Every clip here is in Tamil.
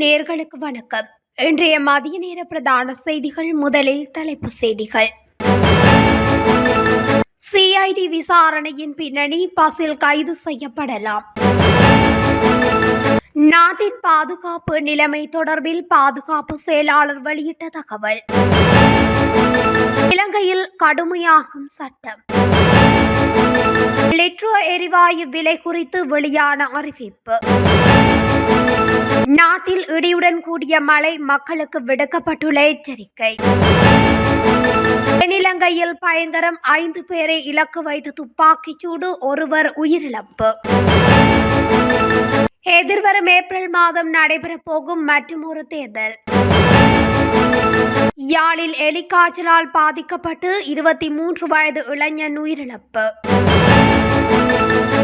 நேர்களுக்கு வணக்கம். இன்றைய மதிய நேர பிரதான செய்திகள் முதலில் தலைப்பு செய்திகள். சிஐடி விசாரணையின் பின்னணி பசில் கைது செய்யப்படலாம். நாட்டின் பாதுகாப்பு நிலைமை தொடர்பில் பாதுகாப்பு செயலாளர் வெளியிட்ட தகவல். இலங்கையில் கடுமையாகும் சட்டம். லிட்ரோ எரிவாயு விலை குறித்து வெளியான அறிவிப்பு. நாட்டில் இடியுடன் கூடிய மழை மக்களுக்கு விடுக்கப்பட்டுள்ள எச்சரிக்கை. தென்னிலங்கையில் பயங்கரம் ஐந்து பேரை இலக்கு வைத்து துப்பாக்கிச் சூடு ஒருவர் உயிரிழப்பு. எதிர்வரும் ஏப்ரல் மாதம் நடைபெறப் போகும் ஒரு தேர்தல். யாழில் எலிக்காய்ச்சலால் பாதிக்கப்பட்டு இருபத்தி மூன்று வயது இளைஞன் உயிரிழப்பு.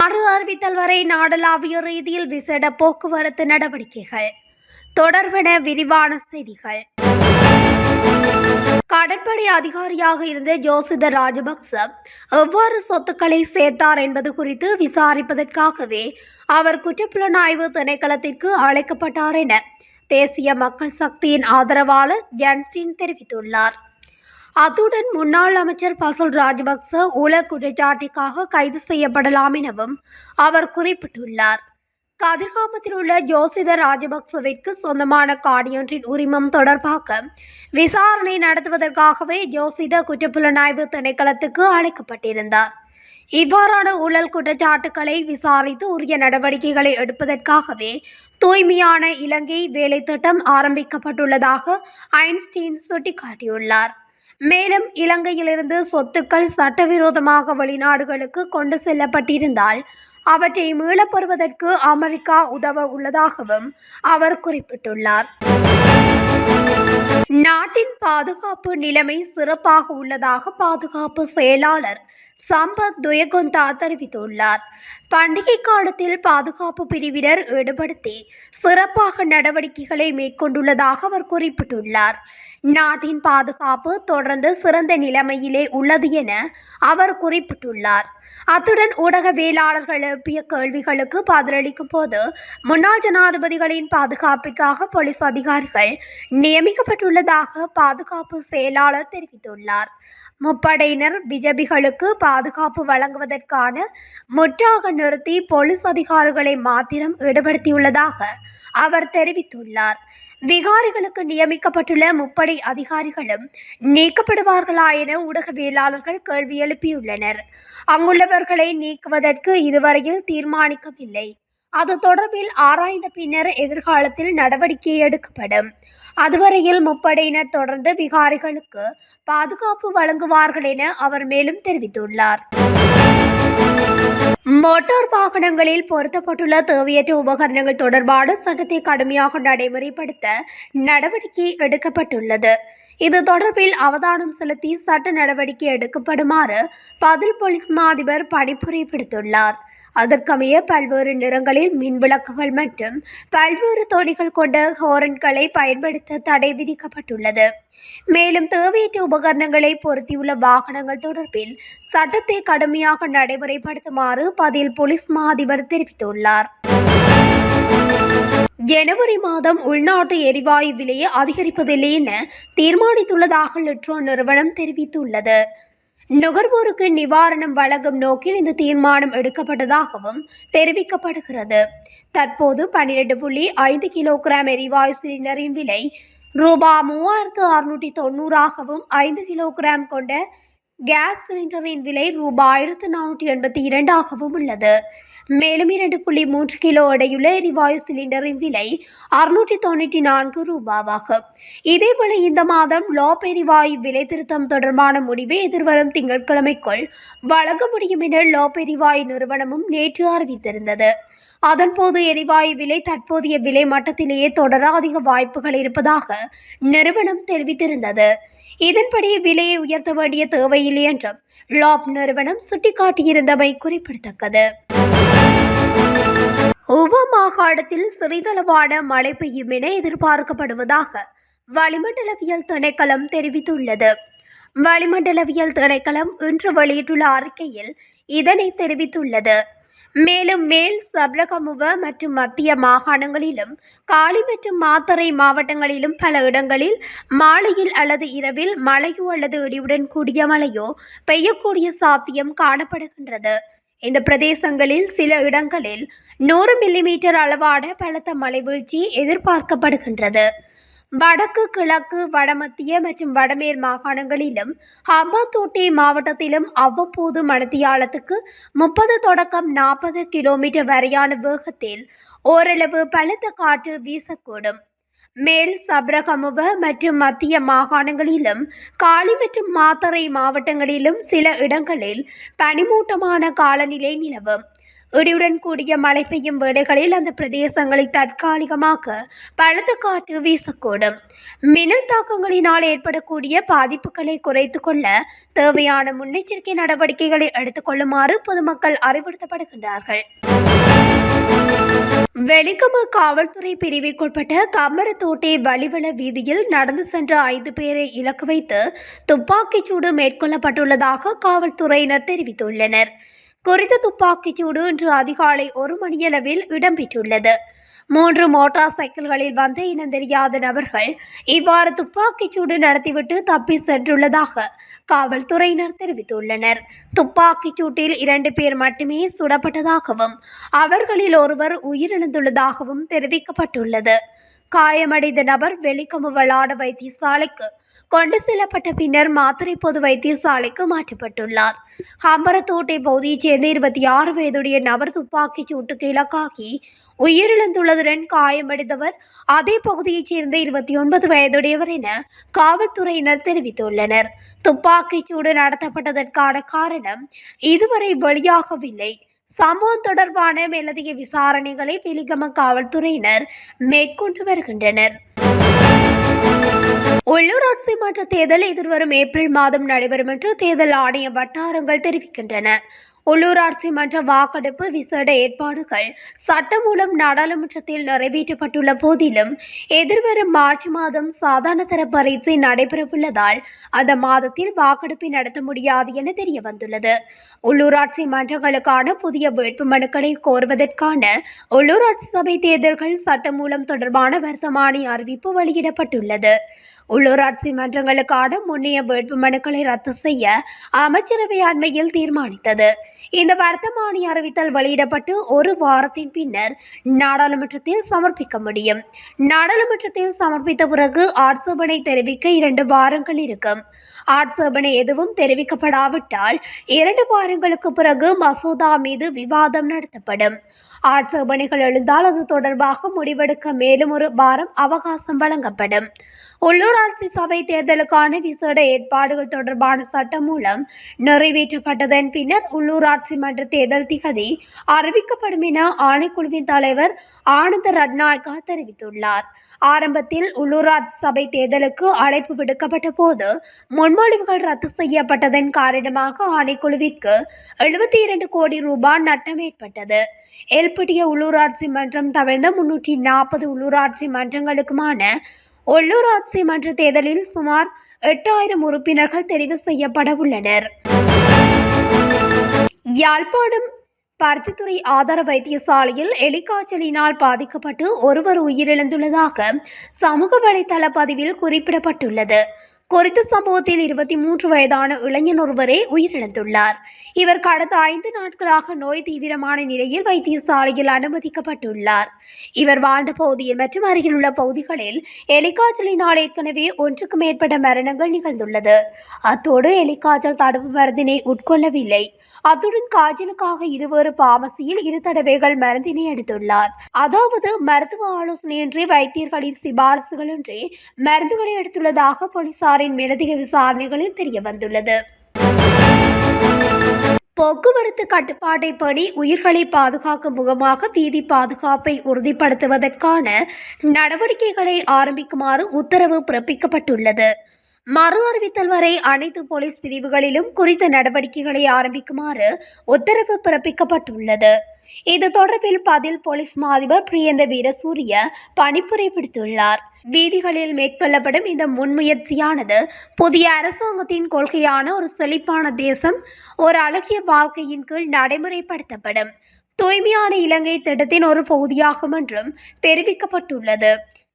மறு அறிவித்தல் வரை நாடளாவிய ரீதியில் விசேட போக்குவரத்து நடவடிக்கைகள். தொடர்பென விரிவான செய்திகள். கடற்படை அதிகாரியாக இருந்த ஜோசித ராஜபக்ச எவ்வாறு சொத்துக்களை சேர்த்தார் என்பது குறித்து விசாரிப்பதற்காகவே அவர் குற்றப்புலனாய்வு திணைக்களத்திற்கு அழைக்கப்பட்டார் என தேசிய மக்கள் சக்தியின் ஆதரவாளர் ஜான்ஸ்டின் தெரிவித்துள்ளார். அத்துடன் முன்னாள் அமைச்சர் பசுல் ராஜபக்ச ஊழல் குற்றச்சாட்டுக்காக கைது செய்யப்படலாம் எனவும் அவர் குறிப்பிட்டுள்ளார். கதிர்காமத்தில் உள்ள ஜோசித ராஜபக்சவிற்கு சொந்தமான காடியொன்றின் உரிமம் தொடர்பாக விசாரணை நடத்துவதற்காகவே ஜோசித குற்றப்புலனாய்வு திணைக்களத்துக்கு அழைக்கப்பட்டிருந்தார். இவ்வாறான ஊழல் குற்றச்சாட்டுக்களை விசாரித்து உரிய நடவடிக்கைகளை எடுப்பதற்காகவே தூய்மையான இலங்கை வேலை திட்டம் ஆரம்பிக்கப்பட்டுள்ளதாக ஐன்ஸ்டீன் சுட்டிக்காட்டியுள்ளார். மேலும் இலங்கையிலிருந்து சொத்துக்கள் சட்டவிரோதமாக வெளிநாடுகளுக்கு கொண்டு செல்லப்பட்டிருந்தால் அவற்றை மீளப் பெறுவதற்கு அமெரிக்கா உதவ உள்ளதாகவும் அவர் குறிப்பிட்டுள்ளார். நாட்டின் பாதுகாப்பு நிலைமை சிறப்பாக உள்ளதாக பாதுகாப்பு செயலாளர் சம்பத் துயகொந்தா தெரிவித்துள்ளார். பண்டிகை காலத்தில் பாதுகாப்பு பிரிவினர் ஈடுபடுத்தி சிறப்பாக நடவடிக்கைகளை மேற்கொண்டுள்ளதாக அவர் குறிப்பிட்டுள்ளார். நாட்டின் பாதுகாப்பு தொடர்ந்து சிறந்த நிலைமையிலே உள்ளது என அவர் குறிப்பிட்டுள்ளார். அத்துடன் ஊடகவியலாளர்கள் எழுப்பிய கேள்விகளுக்கு பதிலளிக்கும் போது முன்னாள் ஜனாதிபதிகளின் பாதுகாப்பிற்காக போலீஸ் அதிகாரிகள் நியமிக்கப்பட்டுள்ளதாக பாதுகாப்பு செயலாளர் தெரிவித்துள்ளார். முப்படையினர் பிஜபிகளுக்கு பாதுகாப்பு வழங்குவதற்கான முற்றாக நிறுத்தி போலீஸ் அதிகாரிகளை மாத்திரம் ஈடுபடுத்தியுள்ளதாக அவர் தெரிவித்துள்ளார். விகாரிகளுக்கு நியமிக்கப்பட்டுள்ள முப்படை அதிகாரிகளும் நீக்கப்படுவார்களா என ஊடகவியலாளர்கள் கேள்வி எழுப்பியுள்ளனர். அங்குள்ளவர்களை நீக்குவதற்கு இதுவரையில் தீர்மானிக்கவில்லை. அது தொடர்பில் ஆராய்ந்த பின்னர் எதிர்காலத்தில் நடவடிக்கை எடுக்கப்படும். அதுவரையில் முப்படையினர் தொடர்ந்து விகாரிகளுக்கு பாதுகாப்பு வழங்குவார்கள் என அவர் மேலும் தெரிவித்துள்ளார். மோட்டார் வாகனங்களில் பொருத்தப்பட்டுள்ள தேவையற்ற உபகரணங்கள் தொடர்பான சட்டத்தை கடுமையாக நடைமுறைப்படுத்த நடவடிக்கை எடுக்கப்பட்டுள்ளது. இது தொடர்பில் அவதானம் செலுத்தி சட்ட நடவடிக்கை எடுக்கப்படுமாறு பதில் போலீஸ் மா அதிபர் விடுத்துள்ளார் அதற்கமைய பல்வேறு நிறங்களில் மின் விளக்குகள் மற்றும் பல்வேறு தொனிகள் கொண்ட ஹோரன்களை பயன்படுத்த தடை விதிக்கப்பட்டுள்ளது. மேலும் தேவையற்ற உபகரணங்களை பொருத்தியுள்ள வாகனங்கள் தொடர்பில் சட்டத்தை கடுமையாக நடைமுறைப்படுத்துமாறு பதில் போலீஸ் மா அதிபர் தெரிவித்துள்ளார். ஜனவரி மாதம் உள்நாட்டு எரிவாயு விலையை அதிகரிப்பதில்லை என தீர்மானித்துள்ளதாக லிட்ரோ நிறுவனம் தெரிவித்துள்ளது. நுகர்வோருக்கு நிவாரணம் வழங்கும் நோக்கில் இந்த தீர்மானம் எடுக்கப்பட்டதாகவும் தெரிவிக்கப்படுகிறது. தற்போது பன்னிரண்டு புள்ளி ஐந்து கிலோகிராம் எரிவாயு சிலிண்டரின் விலை ரூபா மூவாயிரத்து அறுநூற்றி தொண்ணூறாகவும் ஐந்து கிலோகிராம் கொண்ட கேஸ் சிலிண்டரின் விலை ரூபாய் ஆயிரத்து நானூற்றி எண்பத்தி இரண்டாகவும் உள்ளது. மேலும் இரண்டு புள்ளி மூன்று கிலோ எடையுள்ள எரிவாயு சிலிண்டரின் விலை அறுநூற்றி தொண்ணூற்றி நான்கு ரூபாவாகும். இதேபோல இந்த மாதம் லோப் எரிவாயு விலை திருத்தம் தொடர்பான முடிவை எதிர்வரும் திங்கட்கிழமைக்குள் வழங்க முடியும் என லோப் எரிவாயு நிறுவனமும் நேற்று அறிவித்திருந்தது. அதன்போது எரிவாயு விலை தற்போதைய விலை மட்டத்திலேயே தொடர அதிக வாய்ப்புகள் இருப்பதாக நிறுவனம் தெரிவித்திருந்தது. இதன்படி விலையை உயர்த்த வேண்டிய தேவையில்லை என்றும் லாப் நிறுவனம் சுட்டிக்காட்டியிருந்தமை குறிப்பிடத்தக்கது. உப மாகாணத்தில் சிறிதளவான மழை பெய்யும் என எதிர்பார்க்கப்படுவதாக வளிமண்டலவியல் திணைக்களம் தெரிவித்துள்ளது. வளிமண்டலவியல் திணைக்களம் இன்று வெளியிட்டுள்ள அறிக்கையில் இதனை தெரிவித்துள்ளது. மேலும் மேல் சபரகமுவ மற்றும் மத்திய மாகாணங்களிலும் காலி மற்றும் மாத்தறை மாவட்டங்களிலும் பல இடங்களில் மாலையில் அல்லது இரவில் மழையோ அல்லது இடியுடன் கூடிய மழையோ பெய்யக்கூடிய சாத்தியம் காணப்படுகின்றது. இந்த பிரதேசங்களில் சில இடங்களில் நூறு மில்லிமீட்டர் அளவான பலத்த மழை வீழ்ச்சி எதிர்பார்க்கப்படுகின்றது. வடக்கு கிழக்கு வடமத்திய மற்றும் வடமேல் மாகாணங்களிலும் ஹம்பாந்தோட்டை மாவட்டத்திலும் அவ்வப்போது மணத்தியாலத்துக்கு முப்பது தொடக்கம் நாற்பது கிலோமீட்டர் வரையான வேகத்தில் ஓரளவு பலத்த காற்று வீசக்கூடும். மேல் சப்ரகமுவ மற்றும் மத்திய மாகாணங்களிலும் காலி மற்றும் மாத்தறை மாவட்டங்களிலும் சில இடங்களில் பனிமூட்டமான காலநிலை நிலவும். இடியுடன் கூடிய மழை பெய்யும் வேளைகளில் அந்த பிரதேசங்களில் தற்காலிகமாக பலத்த காற்று வீசக்கூடும். மின்னல் தாக்கங்களினால் ஏற்படக்கூடிய பாதிப்புகளை குறைத்து கொள்ள தேவையான முன்னெச்சரிக்கை நடவடிக்கைகளை எடுத்துக்கொள்ளுமாறு பொதுமக்கள் அறிவுறுத்தப்படுகின்றார்கள். வெலிகம காவல்துறை பிரிவிற்குட்பட்ட கம்மரத்தோட்டை வலிவள வீதியில் நடந்து சென்ற ஐந்து பேரை இலக்கு வைத்து துப்பாக்கிச்சூடு மேற்கொள்ளப்பட்டுள்ளதாக காவல்துறையினர் தெரிவித்துள்ளனர். குறித்த துப்பாக்கிச்சூடு இன்று அதிகாலை ஒரு மணியளவில் இடம்பெற்றுள்ளது. மூன்று மோட்டார் சைக்கிள்களில் வந்து இனம் தெரியாத நபர்கள் இவ்வாறு துப்பாக்கிச்சூடு நடத்திவிட்டு தப்பி சென்றுள்ளதாக காவல்துறையினர் தெரிவித்துள்ளனர். துப்பாக்கிச் சூட்டில் இரண்டு பேர் மட்டுமே சுடப்பட்டதாகவும் அவர்களில் ஒருவர் உயிரிழந்துள்ளதாகவும் தெரிவிக்கப்பட்டுள்ளது. காயமடைந்த நபர் வெளிக்கமுவலாட வைத்தியசாலைக்கு கொண்டு செல்லப்பட்ட பின்னர் மாத்திரை பொது வைத்தியசாலைக்கு மாற்றப்பட்டுள்ளார். ஹம்பரத்தோட்டை பகுதியைச் சேர்ந்த இருபத்தி ஆறு வயதுடைய நபர் துப்பாக்கிச் சூட்டுக்கு இலக்காகி உயிரிழந்துள்ளதுடன் காயமடைந்தவர் அதே பகுதியைச் சேர்ந்த இருபத்தி ஒன்பது வயதுடையவர் என காவல்துறையினர் தெரிவித்துள்ளனர். துப்பாக்கிச் சூடு நடத்தப்பட்டதற்கான காரணம் இதுவரை வெளியாகவில்லை. சம்பவம் தொடர்பான மேலதிக விசாரணைகளை வெலிகம காவல்துறையினர் மேற்கொண்டு வருகின்றனர். உள்ளூராட்சி மன்ற தேர்தல் எதிர்வரும் ஏப்ரல் மாதம் நடைபெறும் என்று தேர்தல் ஆணைய வட்டாரங்கள் தெரிவிக்கின்றன. உள்ளூராட்சி மன்ற வாக்கெடுப்பு விசேட ஏற்பாடுகள் சட்டமூலம் நாடாளுமன்றத்தில் நிறைவேற்றப்பட்டுள்ள போதிலும் எதிர்வரும் மார்ச் மாதம் சாதாரண தர பரீட்சை நடைபெறவுள்ளதால் அந்த மாதத்தில் வாக்கெடுப்பை நடத்த முடியாது என தெரிய வந்துள்ளது உள்ளூராட்சி மன்றங்களுக்கான புதிய வேட்புமனுக்களை கோருவதற்கான உள்ளூராட்சி சபை தேர்தல்கள் சட்டமூலம் தொடர்பான வர்த்தமானி அறிவிப்பு வெளியிடப்பட்டுள்ளது. உள்ளூராட்சி மன்றங்களுக்கான முன்னைய வேட்புமனுக்களை ரத்து செய்ய அமைச்சரவை அண்மையில் தீர்மானித்தது. இந்த வர்த்தமானி அறிவித்தல் வெளியிடப்பட்டு ஒரு வாரத்தின் பின்னர் நாடாளுமன்றத்தில் சமர்ப்பிக்க முடியும். நாடாளுமன்றத்தில் சமர்ப்பித்த பிறகு ஆட்சேபனை தெரிவிக்க இரண்டு வாரங்கள் இருக்கும். ஆட்சேபனை எதுவும் தெரிவிக்கப்படாவிட்டால் இரண்டு வாரங்களுக்கு பிறகு மசோதா மீது விவாதம் நடத்தப்படும். ஆட்சேபனைகள் எழுந்தால் அது தொடர்பாக முடிவெடுக்க மேலும் ஒரு வாரம் அவகாசம் வழங்கப்படும். உள்ளூராட்சி சபை தேர்தலுக்கான விசேட ஏற்பாடுகள் தொடர்பான சட்டம் மூலம் நிறைவேற்றப்பட்டதன் பின்னர் உள்ளூராட்சி மன்ற தேர்தல் திகதி அறிவிக்கப்படும் என ஆணைக்குழுவின் தலைவர் ஆனந்த ரட்நாயக்கா தெரிவித்துள்ளார். ஆரம்பத்தில் உள்ளூராட்சி சபை தேர்தலுக்கு அழைப்பு விடுக்கப்பட்ட போது முன்மொழிவுகள் ரத்து செய்யப்பட்டதன் காரணமாக ஆணைக்குழுவிற்கு எழுபத்தி இரண்டு கோடி ரூபாய் நட்டம் ஏற்பட்டது. எல்பிட்டிய உள்ளூராட்சி மன்றம் தவிர்ந்த முன்னூற்றி நாற்பது உள்ளூராட்சி மன்றங்களுக்குமான உள்ளூராட்சி மன்ற தேர்தலில் சுமார் எட்டாயிரம் உறுப்பினர்கள் தெரிவு செய்யப்பட உள்ளனர். யாழ்ப்பாணம் பருத்தித்துறை ஆதார வைத்தியசாலையில் எலிக்காய்ச்சலினால் பாதிக்கப்பட்டு ஒருவர் உயிரிழந்துள்ளதாக சமூக வலைதள பதிவில் குறிப்பிடப்பட்டுள்ளது. குறித்த சம்பவத்தில் இருபத்தி மூன்று வயதான இளைஞன் ஒருவரே உயிரிழந்துள்ளார். இவர் கடந்த ஐந்து நாட்களாக நோய் தீவிரமான நிலையில் வைத்தியசாலையில் அனுமதிக்கப்பட்டுள்ளார். இவர் வாழ்ந்த பகுதியில் மற்றும் அருகில் உள்ள பகுதிகளில் எலிக்காய்ச்சலினால் ஏற்கனவே ஒன்றுக்கு மேற்பட்ட மரணங்கள் நிகழ்ந்துள்ளது. அத்தோடு எலிக்காய்ச்சல் தடுப்பு மருந்தினை உட்கொள்ளவில்லை. அத்துடன் காய்ச்சலுக்காக இருவேறு பாமசியில் இரு தடவைகள் மருந்தினை எடுத்துள்ளார். அதாவது மருத்துவ ஆலோசனையின்றி வைத்தியர்களின் சிபாரசுகளின்றி மருந்துகளை எடுத்துள்ளதாக போலீசார் போலீசாரின் மேலதிக விசாரணைகளில் தெரிய வந்துள்ளது போக்குவரத்து கட்டுப்பாட்டை பணி உயிர்களை பாதுகாக்கும் முகமாக வீதி பாதுகாப்பை உறுதிப்படுத்துவதற்கான நடவடிக்கைகளை ஆரம்பிக்குமாறு உத்தரவு பிறப்பிக்கப்பட்டுள்ளது. மறு அறிவித்தல் வரை அனைத்து போலீஸ் பிரிவுகளிலும் குறித்த நடவடிக்கைகளை ஆரம்பிக்குமாறு உத்தரவு பிறப்பிக்கப்பட்டுள்ளது. இது தொடர்பில் பதில் போலீஸ் மா அதிபர் பிரியந்த வீரசூரிய பணிப்புரை விடுத்துள்ளார். வீதிகளில் மேற்கொள்ளப்படும் இந்த முன்முயற்சியானது புதிய அரசாங்கத்தின் கொள்கையான ஒரு செழிப்பான தேசம் ஒரு அழகிய வாழ்க்கையின் கீழ் நடைமுறைப்படுத்தப்படும். தூய்மையான இலங்கை திட்டத்தின் ஒரு பகுதியாகும் என்றும் தெரிவிக்கப்பட்டுள்ளது.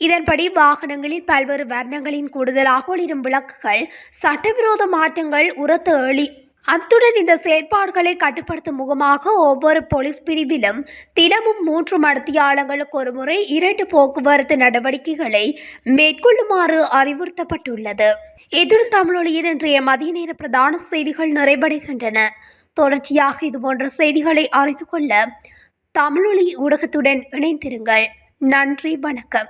இதன்படி வாகனங்களில் பல்வேறு வர்ணங்களின் கூடுதலாக ஒளிரும் விளக்குகள் சட்டவிரோத மாற்றங்கள் உரத்து எளி அத்துடன் இந்த செயற்பாடுகளை கட்டுப்படுத்தும் முகமாக ஒவ்வொரு போலீஸ் பிரிவிலும் தினமும் மூன்று மடத்தியாளங்களுக்கு ஒருமுறை இரண்டு போக்குவரத்து நடவடிக்கைகளை மேற்கொள்ளுமாறு அறிவுறுத்தப்பட்டுள்ளது. எதிர் தமிழொலியின் இன்றைய மதிய நேர பிரதான செய்திகள் நிறைவடைகின்றன. தொடர்ச்சியாக இதுபோன்ற செய்திகளை அறிந்து கொள்ள தமிழொலி ஊடகத்துடன் இணைந்திருங்கள். நன்றி வணக்கம்.